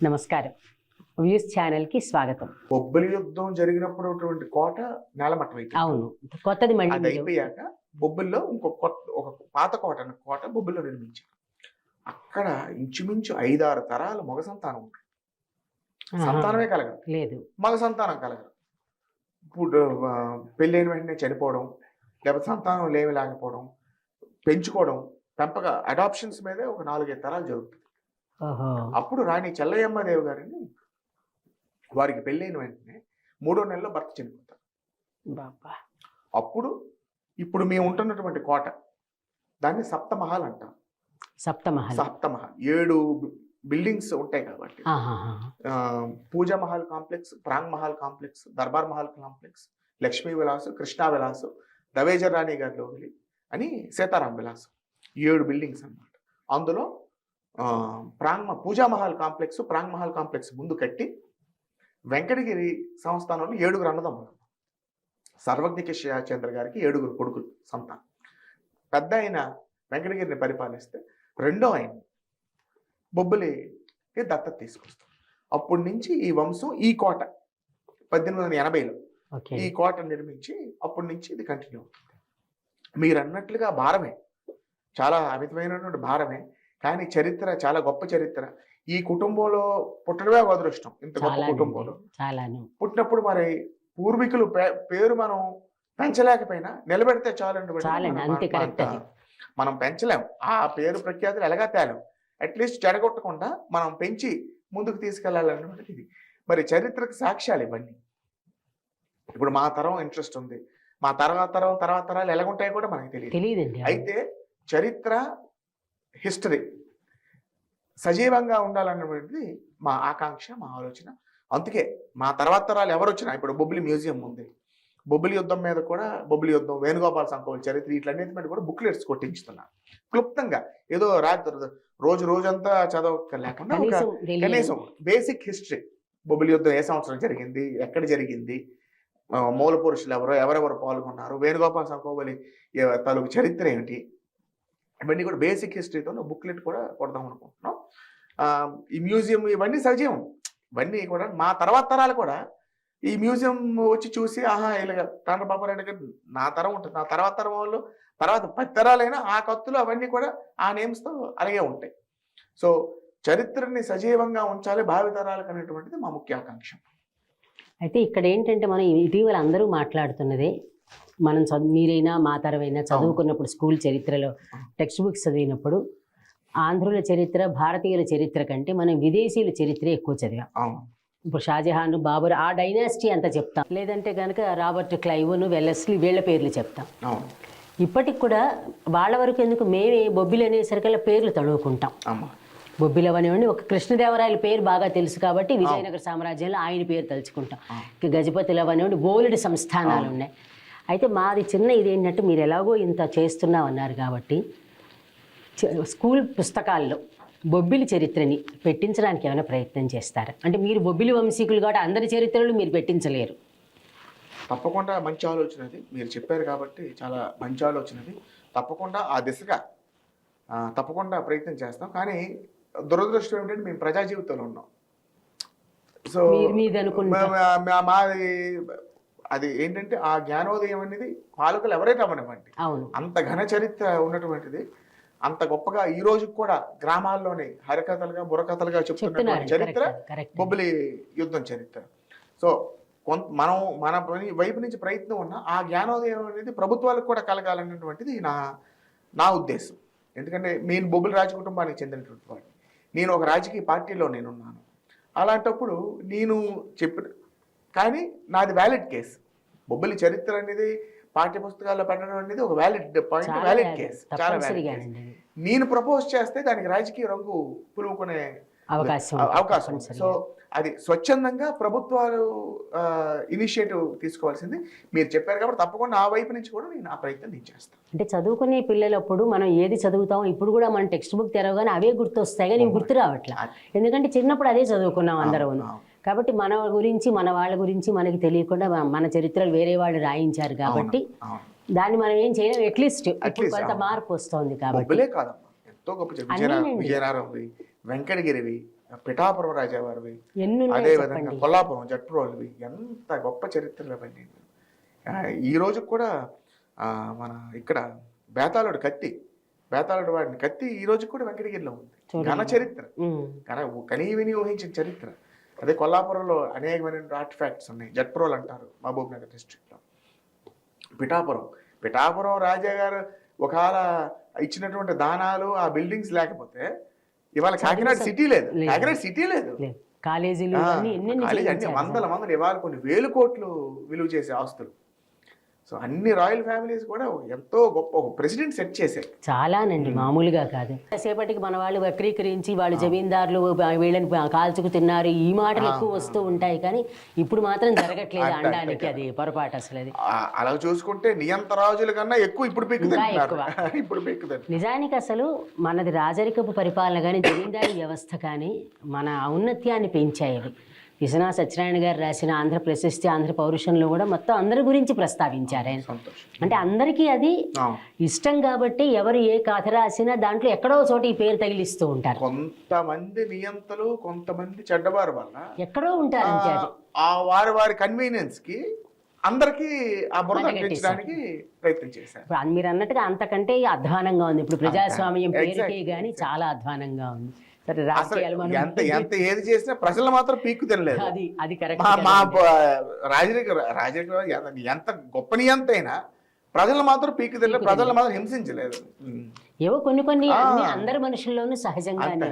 నమస్కారం. వ్యూస్ ఛానల్కి స్వాగతం. బొబ్బిలి యుద్ధం జరిగినప్పుడు కోట నేలమట్టం అవును. కొత్తది మళ్ళీ అయిపోయాక బొబ్బిల్లో ఇంకొక కొత్త ఒక పాత కోట కోట బొబ్బిల్లో నిర్మించారు. అక్కడ ఇంచుమించు ఐదారు తరాల మగ సంతానం ఆహా. సంతానమే కలగదు. లేదు. మగ సంతానం కలగదు. ఇప్పుడు పెళ్ళైన వెంటనే చనిపోవడం లేకపోతే సంతానం లేమి లేకపోవడం పెంచుకోవడం పెంపక అడాప్షన్స్ మీదే ఒక నాలుగైదు తరాలు జరుగుతుంది అప్పుడు రాణి చెల్లయ్యమ్మదేవి గారిని వారికి పెళ్ళైన వెంటనే మూడో నెలలో భర్త చనిపోతారు అప్పుడు ఇప్పుడు మేము ఉంటున్నటువంటి కోట దాన్ని సప్తమహల్ అంటాం. సప్తమహల్. సప్తమహల్. ఏడు బిల్డింగ్స్ ఉంటాయి కాబట్టి. పూజా మహల్ కాంప్లెక్స్ ప్రాంగ్ మహల్ కాంప్లెక్స్ దర్బార్ మహల్ కాంప్లెక్స్ లక్ష్మీ విలాస్ కృష్ణా విలాస్ రవేజర్ రాణి గారి లోగిలి అని సీతారాం విలాస్. ఏడు బిల్డింగ్స్ అన్నమాట. అందులో ప్రాంగ్ మ- పూజా మహల్ కాంప్లెక్స్ ప్రాంగ్ మహల్ కాంప్లెక్స్ ముందు కట్టి వెంకటగిరి సంస్థానంలో ఏడుగురు అన్నదమ్ములు. సర్వజ్ఞ చంద్ర గారికి ఏడుగురు కొడుకులు సంతానం. పెద్ద ఆయన వెంకటగిరిని పరిపాలిస్తే రెండో ఆయన బొబ్బులికి దత్తత తీసుకొస్తాం అప్పటి నుంచి ఈ వంశం ఈ కోట పద్దెనిమిది వందల ఎనభైలో ఈ కోట నిర్మించి అప్పటి నుంచి ఇది కంటిన్యూ అవుతుంది. మీరు అన్నట్లుగా భారమే. చాలా అమితమైనటువంటి భారమే. కానీ చరిత్ర చాలా గొప్ప చరిత్ర. ఈ కుటుంబంలో పుట్టడమే ఒక అదృష్టం. ఇంత గొప్ప. కుటుంబంలో. పుట్టినప్పుడు మరి పూర్వీకులు పేరు మనం పెంచలేకపోయినా నిలబెడితే అది. మనం పెంచలేం. ఆ పేరు ప్రఖ్యాతులు ఎలాగా తేలేం. అట్లీస్ట్ చెడగొట్టకుండా మనం పెంచి ముందుకు తీసుకెళ్ళాలన్నమాట ఇది. మరి చరిత్రకు సాక్ష్యాలు ఇవన్నీ ఇప్పుడు మా తరం ఇంట్రెస్ట్ ఉంది. మా తర్వాత తరం తర్వాత తరాలు ఎలాగుంటాయో కూడా మనకి తెలియదు. అయితే చరిత్ర హిస్టరీ. సజీవంగా ఉండాలన్నటువంటిది మా ఆకాంక్ష మా ఆలోచన. అందుకే మా తర్వాత తరాలు ఎవరు వచ్చినా ఇప్పుడు బొబ్బిలి మ్యూజియం ఉంది. బొబ్బిలి యుద్ధం మీద కూడా బొబ్బిలి యుద్ధం వేణుగోపాల సంకోల్ చరిత్ర ఇట్లన్నిటి మీద కూడా బుక్లెట్స్ కొట్టించుతున్నారు క్లుప్తంగా ఏదో రాత్రి రోజు రోజంతా చదవక లేకుండా ఒక కనీసం బేసిక్ హిస్టరీ. బొబ్బిలి యుద్ధం ఏ సంవత్సరం జరిగింది ఎక్కడ జరిగింది మూల పురుషులు ఎవరో ఎవరెవరు పాల్గొన్నారు వేణుగోపాల సంకోబలి ఏ- తాలూకు చరిత్ర ఏమిటి ఇవన్నీ కూడా బేసిక్ హిస్టరీతో బుక్లెట్ కూడా కొడదాం అనుకుంటున్నాం. ఈ మ్యూజియం ఇవన్నీ సజీవం ఇవన్నీ కూడా మా తర్వాత తరాలు కూడా ఈ మ్యూజియం వచ్చి చూసి ఆహా ఇలాగ తాండ్ర బాబారెడ్డి గారు నా తరం ఉంటుంది. నా తర్వాత తరం వాళ్ళు తర్వాత పది తరాలైనా ఆ కత్తులు అవన్నీ కూడా ఆ నేమ్స్తో అలాగే ఉంటాయి. సో చరిత్రని సజీవంగా ఉంచాలి భావితరాలకు అనేటువంటిది మా ముఖ్య ఆకాంక్ష. అయితే ఇక్కడ ఏంటంటే మనం ఇటీవల అందరూ మాట్లాడుతున్నది మనం చదువు మీరైనా మా తరమైనా చదువుకున్నప్పుడు స్కూల్ చరిత్రలో టెక్స్ట్ బుక్స్ చదివినప్పుడు ఆంధ్రుల చరిత్ర భారతీయుల చరిత్ర కంటే మనం విదేశీయుల చరిత్ర ఎక్కువ చదివాం. ఇప్పుడు షాజహాన్ బాబర్ ఆ డైనాసిటీ అంతా చెప్తాం. లేదంటే కనుక రాబర్ట్ క్లైవ్ను వెల్లస్లీ వీళ్ళ పేర్లు చెప్తాం. ఇప్పటికి కూడా వాళ్ళ వరకు ఎందుకు మేమే బొబ్బిలి అనేసరికల్లా పేర్లు తడువుకుంటాం బొబ్బిలి అవనివ్వండి ఒక కృష్ణదేవరాయల పేరు బాగా తెలుసు కాబట్టి విజయనగర సామ్రాజ్యంలో ఆయన పేరు తలుచుకుంటాం. ఆ. ఇక గజపతిలు అవనివ్వండి బోలెడు సంస్థానాలు ఉన్నాయి. అయితే మాది చిన్న ఇది ఏంటంటే మీరు ఎలాగో ఇంత చేస్తున్నాం అన్నారు కాబట్టి స్కూల్ పుస్తకాల్లో బొబ్బిలి చరిత్రని పెట్టించడానికి ఏమైనా ప్రయత్నం చేస్తారా? అంటే మీరు బొబ్బిలి వంశీకులు కాబట్టి అందరి చరిత్రలు మీరు పెట్టించలేరు. తప్పకుండా మంచి ఆలోచన అది. మీరు చెప్పారు కాబట్టి చాలా మంచి ఆలోచన అది. తప్పకుండా ఆ దిశగా తప్పకుండా ప్రయత్నం చేస్తాం. కానీ దురదృష్టం ఏంటంటే మేము ప్రజా జీవితంలో ఉన్నాం. సో మాది అది ఏంటంటే ఆ జ్ఞానోదయం అనేది పాలకులు ఎవరైతే అవ్వనివ్వండి అంత ఘన చరిత్ర ఉన్నటువంటిది అంత గొప్పగా ఈ రోజు కూడా గ్రామాల్లోనే హరికథలుగా బుర్రకథలుగా చెప్తున్నటువంటి చరిత్ర బొబ్బిలి యుద్ధం చరిత్ర. సో కొంత మనం మన వైపు నుంచి ప్రయత్నం ఉన్న ఆ జ్ఞానోదయం అనేది ప్రభుత్వాలకు కూడా కలగాలన్నటువంటిది నా నా ఉద్దేశం. ఎందుకంటే నేను బొబ్బిలి రాజ కుటుంబానికి చెందినటువంటి వాడిని. నేను ఒక రాజకీయ పార్టీలో నేనున్నాను. అలాంటప్పుడు నేను చెప్పిన కానీ నాది వ్యాలిడ్ కేసు బొబ్బిలి చరిత్ర అనేది పాఠ్య పుస్తకాల్లో పెట్టడం అనేది ఒక వ్యాలిడ్ పాయింట్ వ్యాలిడ్. కేసు చాలా వ్యాలిడ్. నేను ప్రపోజ్ చేస్తే దానికి రాజకీయ రంగు పులుముకునే అవకాశం అవ- అవకాశం. సో అది స్వచ్ఛందంగా ప్రభుత్వాలు ఇనిషియేటివ్ తీసుకోవాల్సింది. మీరు చెప్పారు కాబట్టి తప్పకుండా ఆ వైపు నుంచి కూడా నేను ఆ ప్రయత్నం నేను చేస్తాను. అంటే చదువుకునే పిల్లలప్పుడు మనం ఏది చదువుతాం ఇప్పుడు కూడా మన టెక్స్ట్ బుక్ తెరవగానే అవే గుర్తొస్తాయి కానీ గుర్తు రావట్లే. ఎందుకంటే చిన్నప్పుడు అదే చదువుకున్నాం అందరం. కాబట్టి మన గురించి మన వాళ్ళ గురించి మనకి తెలియకుండా మన- చరిత్రలు వేరే వాళ్ళు రాయించారు కాబట్టి. దాన్ని మనం ఏం చేయలేం. అట్లీస్ట్ ఇప్పుడు కొంత. మార్పు వస్తుంది కాబట్టి. ఎంతో గొప్ప. విజయనగరం వెంకటగిరివి పిఠాపురం రాజావారివి అదే విధంగా కొల్లాపురం జట్ప్రోల్వి ఎంత గొప్ప చరిత్రలు అవన్నీ. ఈ రోజు కూడా మన ఇక్కడ బేతాళుడు కత్తి బేతాళుడు వాడిని కత్తి ఈ రోజు కూడా వెంకటగిరిలో ఉంది. ఘన చరిత్ర. కనీ విని ఊహించిన చరిత్ర. అదే కొల్లాపురంలో అనేకమైన ఆర్టిఫాక్ట్స్ ఉన్నాయి. జట్ప్రోల్ అంటారు మహబూబ్ నగర్ డిస్ట్రిక్ట్లో పిఠాపురం. పిఠాపురం రాజా గారు ఒకవేళ ఇచ్చినటువంటి దానాలు ఆ బిల్డింగ్స్ లేకపోతే ఇవాళ కాకినాడ సిటీ లేదు. కాకినాడ సిటీ లేదు. కాలేజీలు వందల వందలు ఇవాళ కొన్ని వేలు కోట్లు విలువ చేసే ఆస్తులు. సో అన్ని రాయల్ ఫ్యామిలీస్ కూడా ఎంతో గొప్ప ఒక ప్రెసిడెంట్ సెట్ చేశాయి చాలానండి మామూలుగా కాదు. సేపటికి మన వాళ్ళు వక్రీకరించి వాళ్ళు జమీందారులు వీళ్ళని కాల్చుకు తిన్నారు. ఈ మాటలు ఎక్కువ వస్తూ ఉంటాయి కానీ ఇప్పుడు మాత్రం జరగట్లేదు అనడానికి అది పొరపాటు అసలు అది. అలా చూసుకుంటే నియంత రాజుల కన్నా ఎక్కువ ఇప్పుడు ఇప్పుడు నిజానికి అసలు మనది రాజరికపు పరిపాలన కానీ జమీందారీ వ్యవస్థ కానీ మన ఔన్నత్యాన్ని పెంచాయి విశ్వనాథ సత్యనారాయణ గారు రాసిన ఆంధ్ర ప్రశస్తి ఆంధ్ర పౌరుషంలో కూడా మొత్తం అందరి గురించి ప్రస్తావించారు ఆయన. అంటే అందరికీ అది. ఇష్టం కాబట్టి ఎవరు ఏ కథ రాసినా దాంట్లో ఎక్కడో చోట ఈ పేరు తగిలిస్తూ ఉంటారు. కొంతమంది నియంతలు కొంతమంది చెడ్డవారి వల్ల ఎక్కడో ఉంటారు ఆ వారి వారి కన్వీనియన్స్కి అందరికి ఆ బురద ప్రయత్నం చేశారు. మీరు అన్నట్టుగా అంతకంటే అధ్వానంగా ఉంది. ఇప్పుడు ప్రజాస్వామ్యం. పేరుకే గానీ చాలా అధ్వానంగా ఉంది. సరే రాజకీయాలు ఎంత ఎంత ఏది చేసినా ప్రజలు మాత్రం పీక్కు తినలేదు. అది అది కరెక్ట్ మా రాజరిక రాజరిక ఎంత- గొప్ప నియంత అయినా ప్రజలు మాత్రం పీక్కు తినలేదు ప్రజలు మాత్రం హింసించలేదు. ఏవో కొన్ని కొన్ని అందరి మనుషుల్లోనూ సహజంగానే